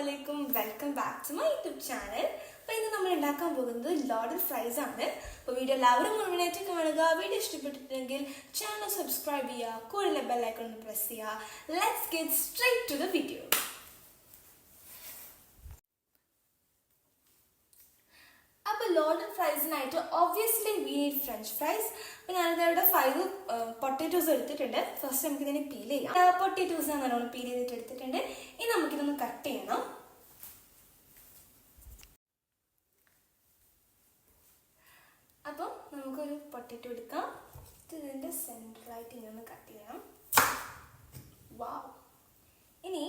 അലൈക്കും welcome back to my YouTube channel അപ്പോൾ ഇന്ന് നമ്മൾ ഉണ്ടാക്കാൻ പോകുന്നത് ലോഡൽ ഫ്രൈസ് ആണ്. അപ്പോൾ വീഡിയോ എല്ലാവരും മുഴുവനായിട്ട് കാണുക. വീഡിയോ ഇഷ്ടപ്പെട്ടിട്ടുണ്ടെങ്കിൽ ചാനൽ സബ്സ്ക്രൈബ് ചെയ്യുക. കൂടുതൽ ബെല്ലൈക്കൺ പ്രസ് ചെയ്യുക. Let's get straight to the video ലോഡൽ ഫ്രൈസിനായിട്ട് obviously we need French fries അപ്പോൾ ഞാനിത് ഇവിടെ ഫൈവ് പൊട്ടറ്റോസ് എടുത്തിട്ടുണ്ട്. ഫസ്റ്റ് നമുക്ക് ഇതിനെ പീൽ ചെയ്യാം പൊട്ടറ്റോസ് ഞാൻ നല്ലോണം പീൽ ചെയ്തിട്ട് എടുത്തിട്ടുണ്ട്. ഇനി നമുക്കിതൊന്ന് കട്ട് ചെയ്യണം. അപ്പോൾ നമുക്കൊരു പൊട്ടറ്റോ എടുക്കാം. ഇത് ഇതിന്റെ സെന്ററായിട്ട് ഇങ്ങനെ ഒന്ന് കട്ട് ചെയ്യണം. വാ ഇനി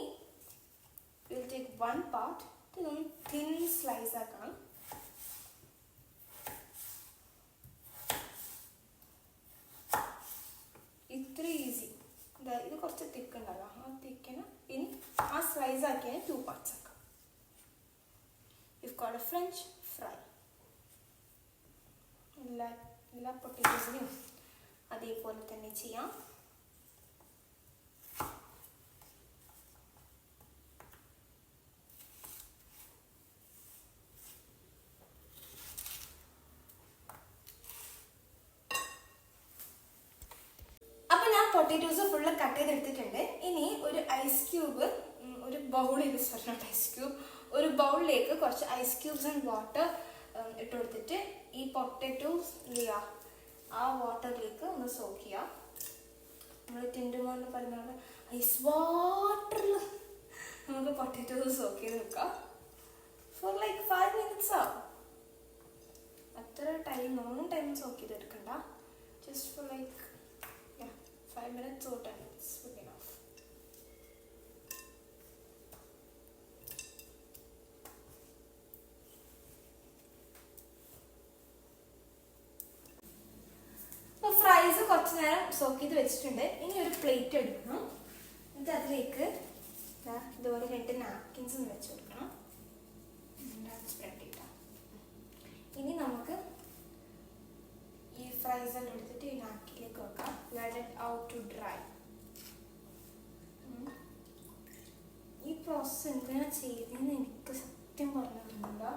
വൺ പാർട്ട് ഇതൊന്ന് തിൻ സ്ലൈസ് ആക്കണം ഇത്ര ഈസി ഇതാ ഇത് കുറച്ച് തിക്ക് ഉണ്ടല്ലോ ആ തിക്കിന് ഇനി സ്ലൈസ് ആക്കിയാൽ ടു പാർട്സ് ആക്കാം ഇഫ് എ ഫ്രഞ്ച് ഫ്രൈ എല്ലാ എല്ലാ പൊട്ടറ്റോസിനും അതേപോലെ തന്നെ ചെയ്യാം. പൊട്ടറ്റോസ് ഫുള്ള് കട്ട് ചെയ്തെടുത്തിട്ടുണ്ട്. ഇനി ഒരു ഐസ് ക്യൂബ് ബൗളിൽ സോറി ഐസ് ക്യൂബ് ഒരു ബൗളിലേക്ക് കുറച്ച് ഐസ് ക്യൂബ്സ് ആൻഡ് വാട്ടർ ഇട്ട് കൊടുത്തിട്ട് ഈ പൊട്ടറ്റോസ് ഇല്ല ആ വാട്ടറിലേക്ക് ഒന്ന് സോക്ക് ചെയ്യാം. നമ്മൾ ടിൻഡുമോന്ന് പറഞ്ഞ പോലെ ഐസ് വാട്ടറിൽ നമുക്ക് പൊട്ടറ്റോസ് സോക്ക് ചെയ്ത് വെക്കാം. ഫോർ ലൈക്ക് ഫൈവ് മിനിറ്റ്സ് ആവും അത്ര ടൈം ലോങ് ടൈം സോക്ക് ചെയ്ത് എടുക്കണ്ട just for like five minutes minutes കുറച്ച് നേരം സോക്ക് ചെയ്ത് വെച്ചിട്ടുണ്ട്. ഇനി ഒരു പ്ലേറ്റ് എടുക്കണം. എന്നിട്ട് അതിലേക്ക് ഇതുപോലെ രണ്ട് നാപ്കിൻസും വെച്ച് കൊടുക്കണം. സ്പ്രെഡ് ചെയ്താൽ ഇനി നമുക്ക് ഈ ഫ്രൈസ് എല്ലാം എടുത്തിട്ട് ഈ നാക്കിലേക്ക് വെക്കാം. ഔട്ട് ടു ഡ്രൈ ഈ പ്രോസസ്സ് എന്തിനാ ചെയ്തതെന്ന് എനിക്ക് സത്യം പറഞ്ഞിട്ടുണ്ടോ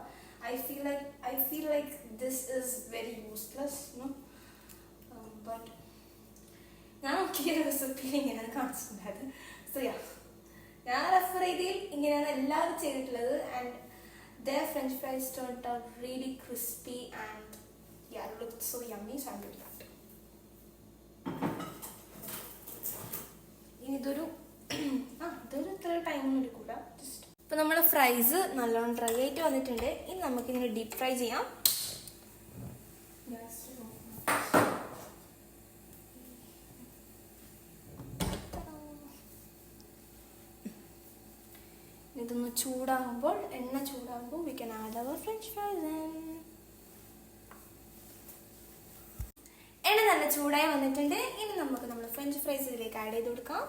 I feel like I feel like this is very useless no but ഞാൻ നോക്കിയ റെസിപ്പിയിൽ ഇങ്ങനെയാണ് കാണിച്ചിട്ടുണ്ടായത്. സോ യാ ഞാൻ റെഫർ ചെയ്തതിൽ ഇങ്ങനെയാണ് എല്ലാവരും ചെയ്തിട്ടുള്ളത്. And the French fries turn out really crispy and yeah, it so that. ഇനി ഇതൊരു ആ ഇതൊരു ഇത്ര ടൈമൊന്നും എടുക്കൂല. ജസ്റ്റ് ഇപ്പം നമ്മൾ ഫ്രൈസ് നല്ലോണം ഡ്രൈ ആയിട്ട് വന്നിട്ടുണ്ട്. ഇനി നമുക്കിങ്ങനെ ഡീപ് ഫ്രൈ ചെയ്യാം. ഇതൊന്ന് ചൂടാകുമ്പോൾ എണ്ണ ചൂടാകുമ്പോൾ we can add our French fries എണ്ണ നല്ല ചൂടായി വന്നിട്ടുണ്ട്. ഇനി നമുക്ക് നമ്മൾ ഫ്രഞ്ച് ഫ്രൈസ് ഇതിലേക്ക് ആഡ് ചെയ്ത് കൊടുക്കാം.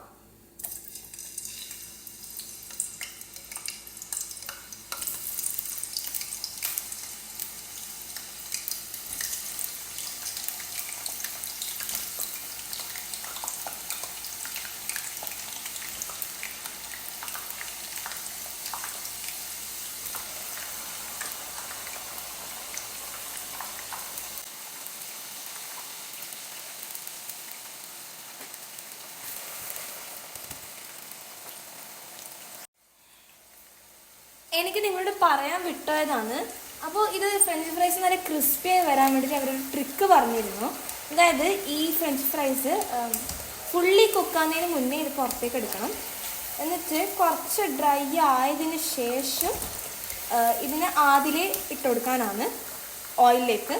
എനിക്ക് നിങ്ങളോട് പറയാൻ വിട്ടതാണ്. അപ്പോൾ ഇത് ഫ്രഞ്ച് ഫ്രൈസ് നല്ല ക്രിസ്പിയായി വരാൻ വേണ്ടിയിട്ട് അവരൊരു ട്രിക്ക് പറഞ്ഞിരുന്നു. അതായത് ഈ ഫ്രഞ്ച് ഫ്രൈസ് ഫുള്ളി കുക്കാകുന്നതിന് മുന്നേ ഇത് പുറത്തേക്ക് എടുക്കണം. എന്നിട്ട് കുറച്ച് ഡ്രൈ ആയതിന് ശേഷം ഇതിന് ആദ്യമേ ഇട്ട് കൊടുക്കാനാണ് ഓയിലിലേക്ക്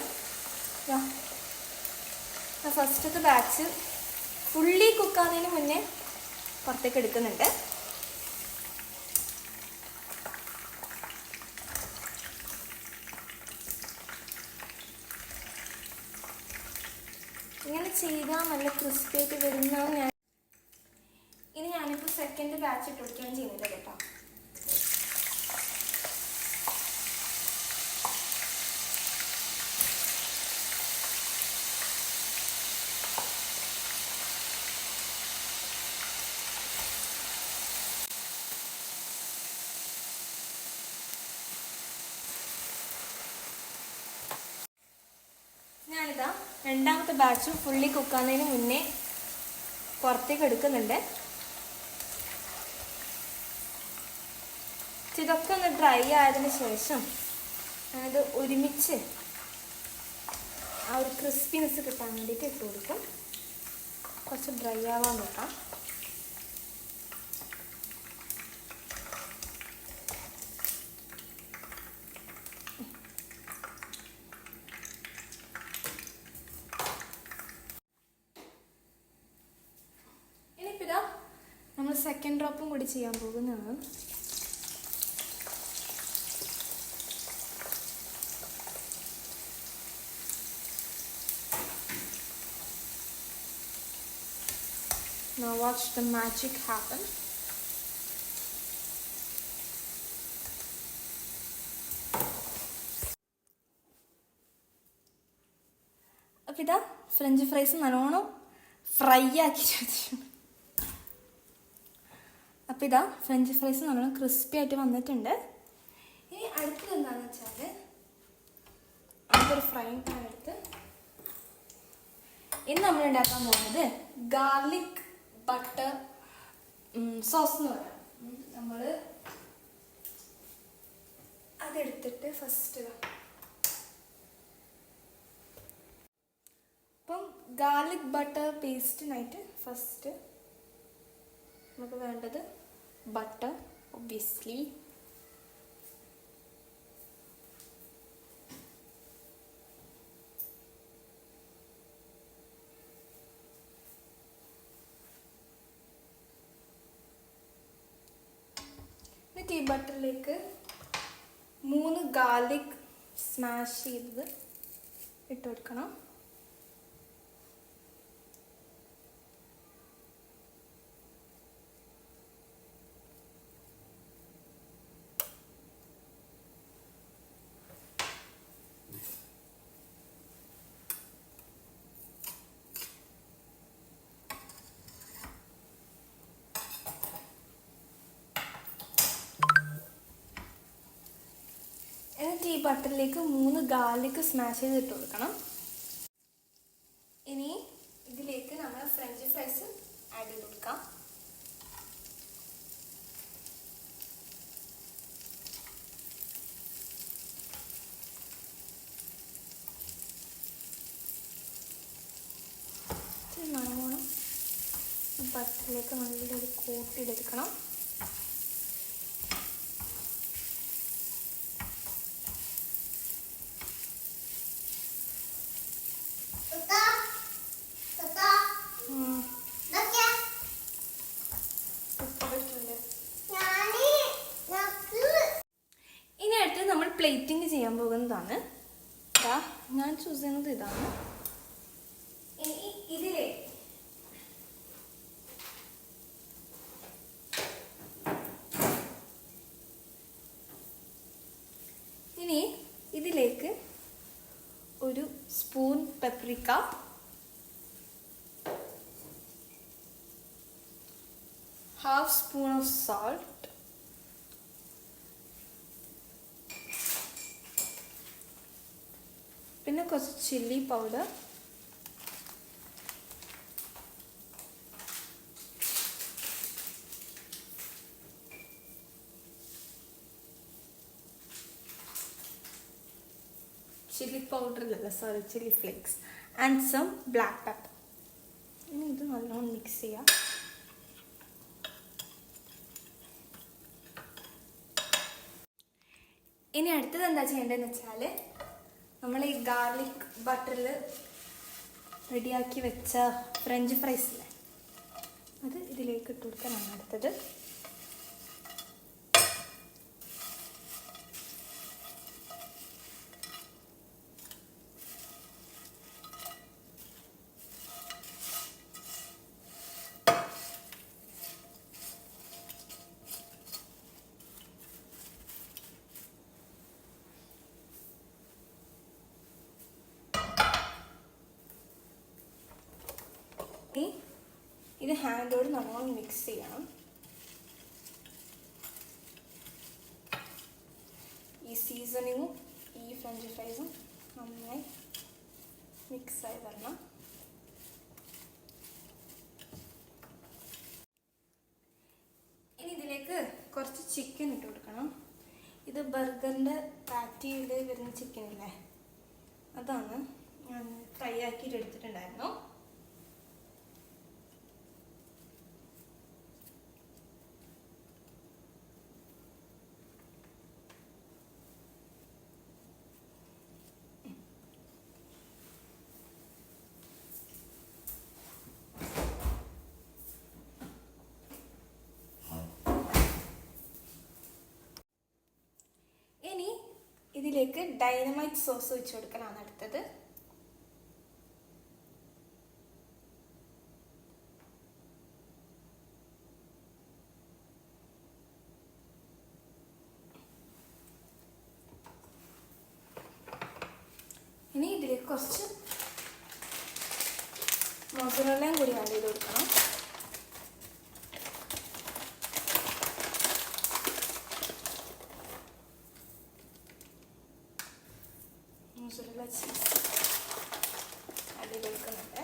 ഫസ്റ്റത്തെ ബാച്ച് ഫുള്ളി കുക്കാകുന്നതിന് മുന്നേ പുറത്തേക്ക് എടുക്കുന്നുണ്ട്. ഇങ്ങനെ ചെയ്താൽ നല്ല ക്രിസ്പി ആയിട്ട് വരുന്നതാണ് ഞാൻ. ഇനി ഞാനിപ്പോൾ സെക്കൻഡ് ബാച്ച് ഇട്ട് കൊടുക്കുകയാണ് ചെയ്യുന്നത് കേട്ടോ. രണ്ടാമത്തെ ബാച്ചും ഫുള്ളി കുക്കാകുന്നതിന് മുന്നേ പുറത്തേക്ക് എടുക്കുന്നുണ്ട്. ഇതൊക്കെ ഒന്ന് ഡ്രൈ ആയതിന് ശേഷം അത് ഒരുമിച്ച് ആ ഒരു ക്രിസ്പിനെസ് കിട്ടാൻ വേണ്ടിയിട്ട് ഇട്ട് കൊടുക്കും. കുറച്ച് ഡ്രൈ ആവാൻ നോക്കാം ഇനിയിപ്പോൾ ഇതാ നമ്മൾ സെക്കൻഡ് ഡ്രോപ്പും കൂടി ചെയ്യാൻ പോകുന്നതാണ് Now watch the magic happen. അപ്പം ഇതാ ഫ്രഞ്ച് ഫ്രൈസ് നല്ലോണം ഫ്രൈ ആക്കി വെച്ചിട്ടുണ്ട് അപ്പം ഇതാ ഫ്രഞ്ച് ഫ്രൈസ് നല്ലോണം ക്രിസ്പി ആയിട്ട് വന്നിട്ടുണ്ട്. ഇനി അടുത്തത് എന്താണെന്ന് വെച്ചാൽ അതൊരു ഫ്രൈ പാൻ എടുത്ത് ഇന്ന് നമ്മൾ ഉണ്ടാക്കാൻ പോകുന്നത് ഗാർലിക് ബട്ടർ സോസ് എന്ന് പറയാം. നമ്മൾ അതെടുത്തിട്ട് ഫസ്റ്റ് അപ്പം ഗാർലിക് ബട്ടർ പേസ്റ്റിനായിട്ട് ഫസ്റ്റ് നമുക്ക് വേണ്ടത് ബട്ടർ ഒബ്വിയസ്ലി എന്നിട്ട് ഈ ബട്ടറിലേക്ക് മൂന്ന് ഗാർലിക് സ്മാഷ് ചെയ്തത് ഇട്ട് കൊടുക്കണം. എന്നിട്ട് ഈ ബട്ടറിലേക്ക് മൂന്ന് ഗാർലിക്ക് സ്മാഷ് ചെയ്ത് ഇട്ട് കൊടുക്കണം. ഇനി ഇതിലേക്ക് നമ്മൾ ഫ്രഞ്ച് ഫ്രൈസ് ആഡ് ചെയ്ത് കൊടുക്കാം. നല്ലോണം ബട്ടറിലേക്ക് നല്ലൊരു കോട്ട് ഇനി അടുത്ത് നമ്മൾ പ്ലേറ്റിംഗ് ചെയ്യാൻ പോകുന്നതാണ്. ഞാൻ ചൂസ് ചെയ്യുന്നത് ഇതാണ് ഇനി ഇതിലെ ഇനി ഇതിലേക്ക് ഒരു spoon half spoon of salt പിന്നെ കുറച്ച് ചില്ലി പൗഡർ ചില്ലി പൗഡർ അല്ല sorry chilli flakes and some black pepper ഇനി ഇത് നല്ലോണം മിക്സ് ചെയ്യാം. ഇനി അടുത്തത് എന്താ ചെയ്യേണ്ടതെന്ന് വെച്ചാൽ നമ്മൾ ഈ ഗാർലിക് ബട്ടറിൽ റെഡിയാക്കി വെച്ച ഫ്രഞ്ച് ഫ്രൈസ് അല്ലേ അത് ഇതിലേക്ക് ഇട്ട് കൊടുക്കാനാണ് അടുത്തത് ഇനി ഇത് ഹാൻഡോട് നല്ലോണം മിക്സ് ചെയ്യണം. ഈ സീസണിങ്ങും ഈ ഫ്രഞ്ച് ഫ്രൈസും നന്നായി മിക്സായി വരണം. ഇനി ഇതിലേക്ക് കുറച്ച് ചിക്കൻ ഇട്ട് കൊടുക്കണം. ഇത് ബർഗറിന്റെ പാറ്റിയിൽ വരുന്ന ചിക്കൻ ഇല്ലേ? അതാണ് ഞാൻ ഫ്രൈ ആക്കിയിട്ട് എടുത്തിട്ടുണ്ടായിരുന്നു ഇനി ഇതിലേക്ക് ഡൈനമൈറ്റ് സോസ് വെച്ച് കൊടുക്കലാണ് അടുത്തത് ഇനി ഇതിലേക്ക് കുറച്ച് മൊസറല്ലയും കൂടി ആഡ് ചെയ്ത് കൊടുക്കണം മൊസറല്ല ചീസ് ആഡ് ചെയ്ത് കൊടുക്കുന്നുണ്ട്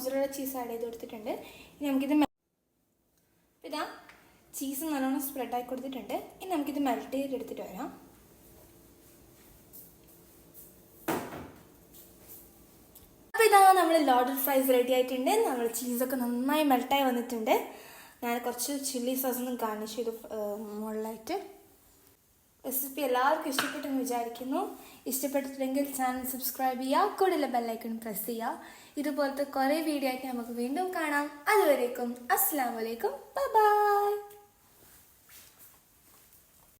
മൊസറല്ല ചീസ് ആഡ് ചെയ്ത് കൊടുത്തിട്ടുണ്ട്. ഇനി നമുക്കിത് ഇതാ ചീസ് നല്ലോണം സ്പ്രെഡ് ആക്കി കൊടുത്തിട്ടുണ്ട്. ഇനി നമുക്കിത് മെൽറ്റ് ചെയ്ത് എടുത്തിട്ട് വരാം. നമ്മൾ ലോഡൽ ഫ്രൈസ് റെഡി ആയിട്ടുണ്ട്. നമ്മൾ ചീസൊക്കെ നന്നായി മെൽട്ടായി വന്നിട്ടുണ്ട്. ഞാൻ കുറച്ച് ചില്ലി സോസ് ഒന്നും ഗാർണിഷ് ഇത് മുകളിലായിട്ട്. റെസിപ്പി എല്ലാവർക്കും ഇഷ്ടപ്പെട്ടെന്ന് വിചാരിക്കുന്നു. ഇഷ്ടപ്പെട്ടിട്ടുണ്ടെങ്കിൽ ചാനൽ സബ്സ്ക്രൈബ് ചെയ്യുക. കൂടുതൽ ബെല്ലൈക്കൺ പ്രസ് ചെയ്യുക. ഇതുപോലത്തെ കുറേ വീഡിയോ ആയിട്ട് നമുക്ക് വീണ്ടും കാണാം. അതുവരേക്കും അസ്സാം വലൈക്കും ബൈ